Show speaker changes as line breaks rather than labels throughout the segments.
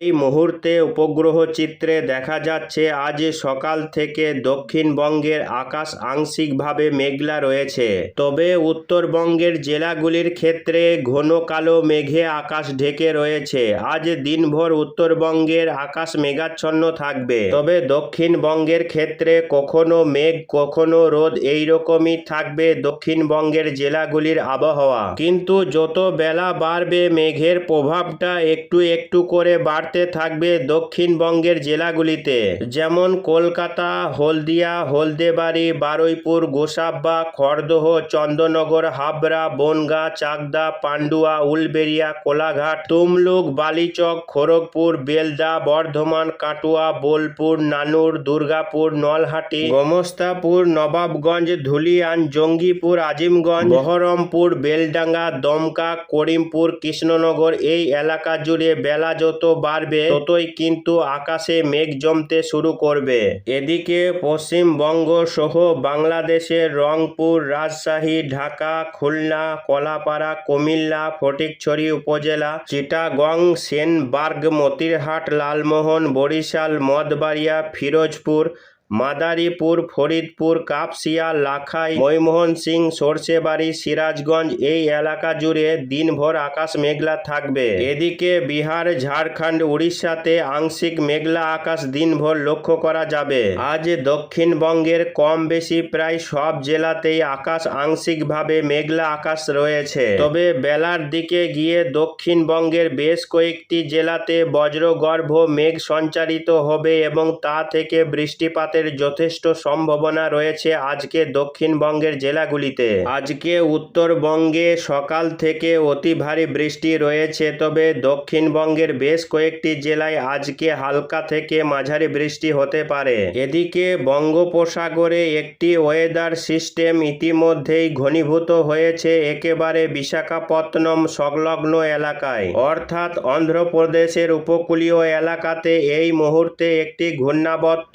এই মুহূর্তে উপগ্রহ চিত্রে দেখা যাচ্ছে, আজ সকাল থেকে দক্ষিণবঙ্গের আকাশ আংশিকভাবে মেঘলা রয়েছে। তবে উত্তরবঙ্গের জেলাগুলির ক্ষেত্রে ঘন কালো মেঘে আকাশ ঢেকে রয়েছে। আজ দিনভর উত্তরবঙ্গের আকাশ মেঘাচ্ছন্ন থাকবে। তবে দক্ষিণবঙ্গের ক্ষেত্রে কখনো মেঘ, কখনো রোদ এইরকমই থাকবে দক্ষিণবঙ্গের জেলাগুলির আবহাওয়া। কিন্তু যত বেলা বাড়বে, মেঘের প্রভাবটা একটু একটু করে বাড়তে থাকবে দক্ষিণবঙ্গের জেলাগুলিতে, যেমন কলকাতা, হলদিয়া, হলদেবাড়ি, বারুইপুর গোসাবা খড়দহ, চন্দননগর, হাবড়া, বনগাঁ, চাকদা, পান্ডুয়া, উলবেড়িয়া, কোলাঘাট, তুমলুক, বালিচক, খড়গপুর, বেলদা, বর্ধমান, কাটুয়া, বোলপুর, নানুর, দুর্গাপুর, নলহাটি, গোমস্তাপুর, নবাবগঞ্জ, ধুলিয়ান, জঙ্গিপুর, আজিমগঞ্জ, বহরমপুর, বেলডাঙ্গা, দমকা, করিমপুর, কৃষ্ণনগর, এই এলাকা জুড়ে বেলা যত বাড়বে ততই কিন্তু আকাশে মেঘ জমতে শুরু করবে। এদিকে পশ্চিমবঙ্গ সহ বাংলাদেশের রংপুর, রাজশাহী, ঢাকা, খুলনা, কলাপাড়া, কুমিল্লা, ফটিকছড়ি উপজেলা, চিটাগং, সেনবার্গ, মতিরহাট, লালমোহন, বরিশাল, মদবাড়িয়া, ফিরোজপুর মাদারীপুর, ফরিদপুর, কাপসিয়া, লাখাই ময়মোহন সিং সর্ষেবাড়ি, সিরাজগঞ্জ এই এলাকা জুড়ে দিনভর আকাশ মেঘলা থাকবে। এদিকে বিহার, ঝাড়খণ্ড, উড়িষ্যাতে আংশিক মেঘলা আকাশ দিনভর লক্ষ্য করা যাবে। আজ দক্ষিণবঙ্গের কম বেশি প্রায় সব জেলাতেই আকাশ আংশিকভাবে মেঘলা আকাশ রয়েছে। তবে বেলার দিকে গিয়ে দক্ষিণবঙ্গের বেশ কয়েকটি জেলাতে বজ্রগর্ভ মেঘ সঞ্চারিত হবে এবং তা থেকে বৃষ্টিপাতের যথেষ্ট সম্ভাবনা রয়েছে আজকে দক্ষিণবঙ্গের জেলাগুলিতে। আজকে উত্তরবঙ্গে সকাল থেকে অতি ভারী বৃষ্টি রয়েছে, তবে দক্ষিণবঙ্গের বেশ কয়েকটি জেলায় আজকে হালকা থেকে মাঝারি বৃষ্টি হতে পারে। এদিকে বঙ্গোপসাগরে একটি ওয়েদার সিস্টেম ইতিমধ্যেই ঘনীভূত হয়েছে একেবারে বিশাখাপত্তনম সংলগ্ন এলাকায়। অর্থাৎ অন্ধ্রপ্রদেশের উপকূলীয় এলাকাতে এই মুহূর্তে একটি ঘূর্ণাবর্ত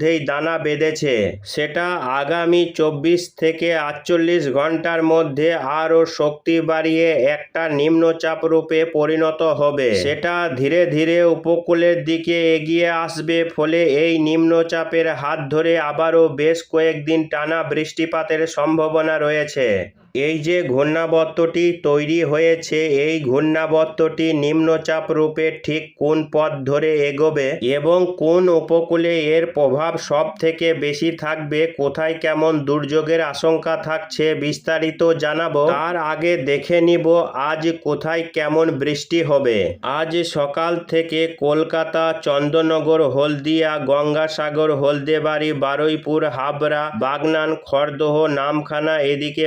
ইতিমধ্যেই দানা বেঁধেছে। সেটা আগামী চব্বিশ থেকে আটচল্লিশ ঘণ্টার মধ্যে আরও শক্তি বাড়িয়ে একটা নিম্নচাপ রূপে পরিণত হবে। সেটা ধীরে ধীরে উপকূলের দিকে এগিয়ে আসবে, ফলে এই নিম্নচাপের হাত ধরে আবারও বেশ কয়েকদিন টানা বৃষ্টিপাতের সম্ভাবনা রয়েছে। এই যে ঘূর্ণাবর্তটি তৈরি হয়েছে, এই ঘূর্ণাবর্তটি নিম্নচাপ রূপে ঠিক কোন পথ ধরে এগোবে এবং কোন উপকূলে এর প্রভাব সব থেকে বেশি থাকবে, কোথায় কেমন দুর্যোগের আশঙ্কা থাকছে বিস্তারিত জানাব। তার আগে দেখে নিব আজ কোথায় কেমন বৃষ্টি হবে। আজ সকাল থেকে কলকাতা, চন্দননগর, হলদিয়া, গঙ্গাসাগর, হলদেবাড়ি, বারুইপুর, হাবড়া, বাগনান, খড়দহ, নামখানা, এদিকে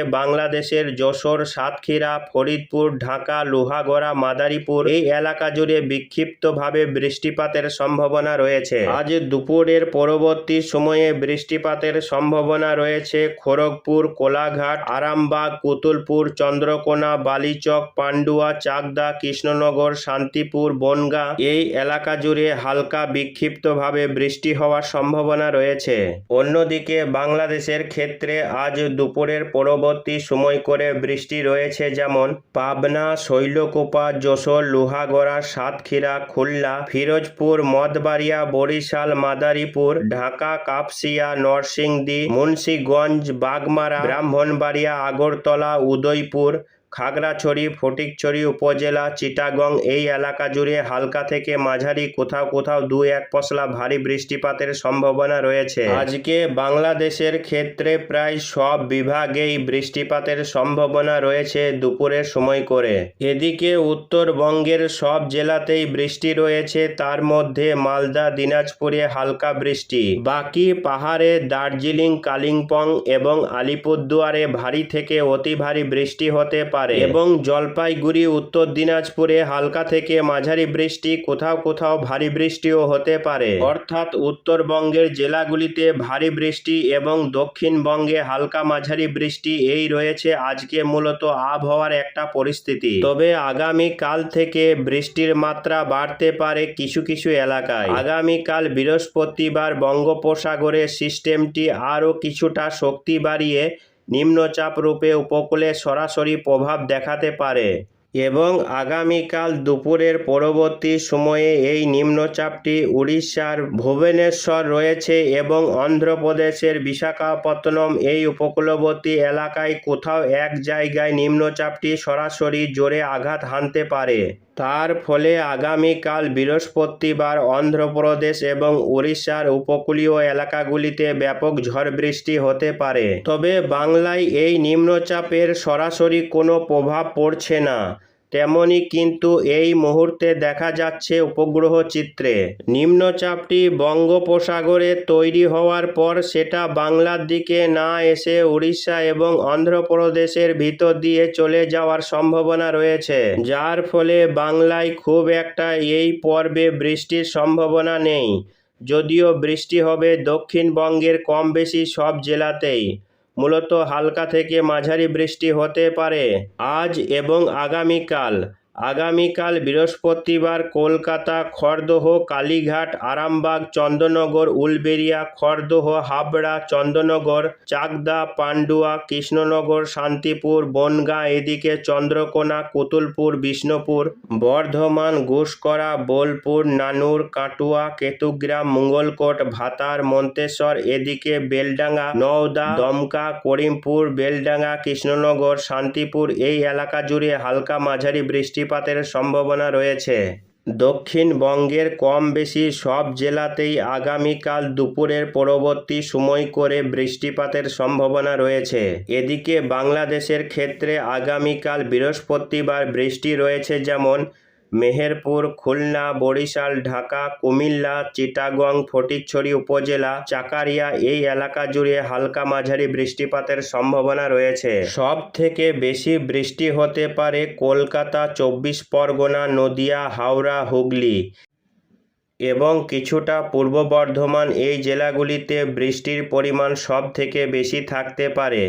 বাংলাদেশের যশোর, সাতক্ষীরা, ফরিদপুর, ঢাকা, লোহাগড়া, মাদারীপুর এই এলাকা জুড়ে বিক্ষিপ্তভাবে বৃষ্টিপাতের সম্ভাবনা রয়েছে। আজ দুপুরের পরবর্তী সময়ে বৃষ্টিপাতের সম্ভাবনা রয়েছে খড়গপুর, কোলাঘাট, আরামবাগ কুতুলপুর চন্দ্রকোনা, বালিচক, পান্ডুয়া, চাকদা, কৃষ্ণনগর, শান্তিপুর, বনগাঁ এই এলাকা জুড়ে হালকা বিক্ষিপ্তভাবে বৃষ্টি হওয়ার সম্ভাবনা রয়েছে। অন্যদিকে বাংলাদেশের ক্ষেত্রে আজ দুপুরের পরবর্তী সময় করে বৃষ্টি রয়েছে যেমন পাবনা, শৈলকোপা, যশোর, লোহাগড়া, সাতক্ষীরা, খুলনা, ফিরোজপুর, মদবাড়িয়া, বরিশাল, মাদারীপুর, ঢাকা, কাপসিয়া, নরসিংদী, মুন্সীগঞ্জ, বাগমারা, ব্রাহ্মণবাড়িয়া, আগরতলা, উদয়পুর খাগড়াছড়ি ফটিকছড়ি উপজেলা, চিটাগং এই এলাকা জুড়ে হালকা থেকে মাঝারি কোথাও কোথাও দু এক পশলা ভারী বৃষ্টিপাতের সম্ভাবনা রয়েছে। আজকে বাংলাদেশের ক্ষেত্রে প্রায় সব বিভাগেই বৃষ্টিপাতের সম্ভাবনা রয়েছে দুপুরের সময় করে। এদিকে উত্তরবঙ্গের সব জেলাতেই বৃষ্টি রয়েছে, তার মধ্যে মালদা, দিনাজপুরে হালকা বৃষ্টি। বাকি পাহাড়ে দার্জিলিং, কালিম্পং এবং আলিপুরদুয়ারে ভারী থেকে অতি ভারী বৃষ্টি হতে পারে। এবং জলপাইগুড়ি, উত্তর দিনাজপুরে হালকা থেকে মাঝারি বৃষ্টি, কোথাও কোথাও ভারী বৃষ্টিও হতে পারে। অর্থাৎ উত্তরবঙ্গের জেলাগুলিতে ভারী বৃষ্টি এবং দক্ষিণবঙ্গে হালকা মাঝারি বৃষ্টি এই রয়েছে আজকে মূলত আবহাওয়ার একটা পরিস্থিতি। তবে আগামী কাল থেকে বৃষ্টির মাত্রা বাড়তে পারে কিছু কিছু এলাকায়। আগামীকাল বৃহস্পতিবার বঙ্গোপসাগরের সিস্টেমটি আরও কিছুটা শক্তি বাড়িয়ে নিম্নচাপ রূপে উপকূলে সরাসরি প্রভাব দেখাতে পারে। এবং আগামীকাল দুপুরের পরবর্তী সময়ে এই নিম্নচাপটি উড়িষ্যার ভুবনেশ্বর রয়েছে এবং অন্ধ্রপ্রদেশের বিশাখাপত্তনম এই উপকূলবর্তী এলাকায় কোথাও এক জায়গায় নিম্নচাপটি সরাসরি জোরে আঘাত হানতে পারে। তার ফলে আগামীকাল বৃহস্পতিবার অন্ধ্রপ্রদেশ এবং উড়িষ্যার উপকূলীয় এলাকাগুলিতে ব্যাপক ঝড় বৃষ্টি হতে পারে। তবে বাংলায় এই নিম্নচাপের সরাসরি কোনো প্রভাব পড়ছে না। তেমনি কিন্তু এই মুহূর্তে দেখা যাচ্ছে উপগ্রহ চিত্রে। নিম্নচাপটি বঙ্গোপসাগরে তৈরি হওয়ার পর সেটা বাংলার দিকে না এসে উড়িষ্যা এবং অন্ধ্রপ্রদেশের ভিতর দিয়ে চলে যাওয়ার সম্ভাবনা রয়েছে, যার ফলে বাংলায় খুব একটা এই পর্বে বৃষ্টির সম্ভাবনা নেই। যদিও বৃষ্টি হবে দক্ষিণবঙ্গের কম বেশি সব জেলাতেই। মূলত হালকা থেকে মাঝারি বৃষ্টি হতে পারে। আজ এবং আগামীকাল আগামীকাল বৃহস্পতিবার কলকাতা, খড়দহ, কালীঘাট, আরামবাগ, চন্দননগর উলবেড়িয়া খড়দহ, হাবড়া, চন্দননগর, চাকদা, পান্ডুয়া, কৃষ্ণনগর, শান্তিপুর, বনগাঁ, এদিকে চন্দ্রকোনা, কুতুলপুর, বিষ্ণুপুর, বর্ধমান, ঘুষকরা, বোলপুর, নানুর, কাটুয়া, কেতুগ্রাম, মঙ্গলকোট, ভাতার, মন্তেশ্বর, এদিকে বেলডাঙ্গা, নওদা, দমকা, করিমপুর, বেলডাঙ্গা, কৃষ্ণনগর, শান্তিপুর এই এলাকা জুড়ে হালকা মাঝারি বৃষ্টিপাতের সম্ভাবনা রয়েছে। দক্ষিণবঙ্গের কম বেশি সব জেলাতেই আগামীকাল দুপুরের পরবর্তী সময় করে বৃষ্টিপাতের সম্ভাবনা রয়েছে। এদিকে বাংলাদেশের ক্ষেত্রে আগামীকাল বৃহস্পতিবার বৃষ্টি রয়েছে যেমন মেহেরপুর, খুলনা, বরিশাল, ঢাকা, কুমিল্লা, চিটাগং, ফটিকছড়ি উপজেলা, চাকারিয়া এই এলাকা জুড়ে হালকা মাঝারি বৃষ্টিপাতের সম্ভাবনা রয়েছে। সব থেকে বেশি বৃষ্টি হতে পারে কলকাতা, চব্বিশ পরগনা, নদিয়া, হাওড়া, হুগলি। এবং কিছুটা পূর্ব বর্ধমান এই জেলাগুলিতে বৃষ্টির পরিমাণ সব থেকে বেশি থাকতে পারে।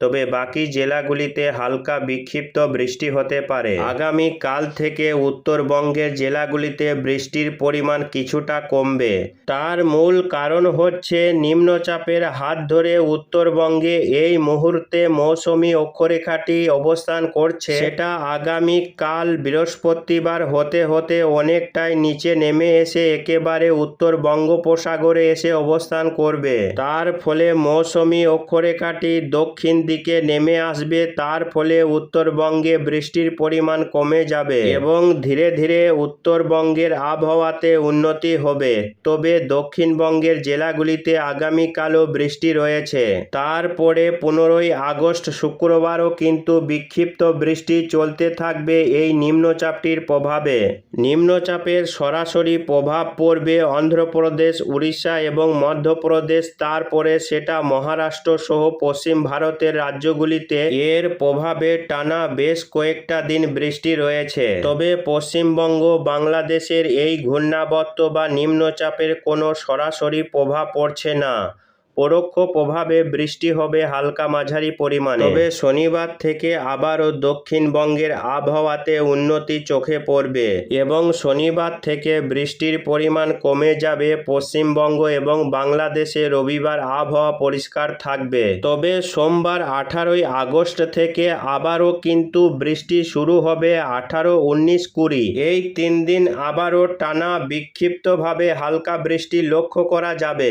তবে বাকি জেলাগুলিতে হালকা বিক্ষিপ্ত বৃষ্টি হতে পারে। আগামী কাল থেকে উত্তরবঙ্গের জেলাগুলিতে বৃষ্টির পরিমাণ কিছুটা কমবে। তার মূল কারণ হচ্ছে নিম্নচাপের হাত ধরে উত্তরবঙ্গে এই মুহূর্তে মৌসুমী অক্ষরেখাটি অবস্থান করছে। সেটা আগামী কাল বৃহস্পতিবার হতে হতে অনেকটাই নিচে নেমে এসে একেবারে উত্তর বঙ্গোপসাগরে এসে অবস্থান করবে। তার ফলে মৌসুমী অক্ষরেখাটি দক্ষিণ দিকে নেমে আসবে, তার ফলে উত্তরবঙ্গে বৃষ্টির পরিমাণ কমে যাবে এবং ধীরে ধীরে উত্তরবঙ্গের আবহাওয়াতে উন্নতি হবে। তবে দক্ষিণবঙ্গের জেলাগুলিতে আগামীকালও বৃষ্টি রয়েছে। তারপরে পনেরোই আগস্ট শুক্রবারও কিন্তু বিক্ষিপ্ত বৃষ্টি চলতে থাকবে এই নিম্নচাপটির প্রভাবে। নিম্নচাপের সরাসরি প্রভাব পড়বে অন্ধ্রপ্রদেশ, উড়িষ্যা এবং মধ্যপ্রদেশ, তারপরে সেটা মহারাষ্ট্র সহ পশ্চিম ভারতের রাজ্যগুলিতে এর প্রভাবে টানা বেশ কয়েকটা দিন বৃষ্টি রয়েছে। তবে পশ্চিমবঙ্গ, বাংলাদেশের এই ঘূর্ণাবর্ত বা নিম্নচাপের কোনো সরাসরি প্রভাব পড়ছে না। পরোক্ষ প্রভাবে বৃষ্টি হবে হালকা মাঝারি পরিমাণে। তবে শনিবার থেকে আবারও দক্ষিণবঙ্গের আবহাওয়াতে উন্নতি চোখে পড়বে এবং শনিবার থেকে বৃষ্টির পরিমাণ কমে যাবে পশ্চিমবঙ্গ এবং বাংলাদেশে রবিবার আবহাওয়া পরিষ্কার থাকবে। তবে সোমবার আঠারোই আগস্ট থেকে আবারও কিন্তু বৃষ্টি শুরু হবে আঠারো উনিশ কুড়ি। এই তিন দিন আবারও টানা বিক্ষিপ্তভাবে হালকা বৃষ্টি লক্ষ্য করা যাবে।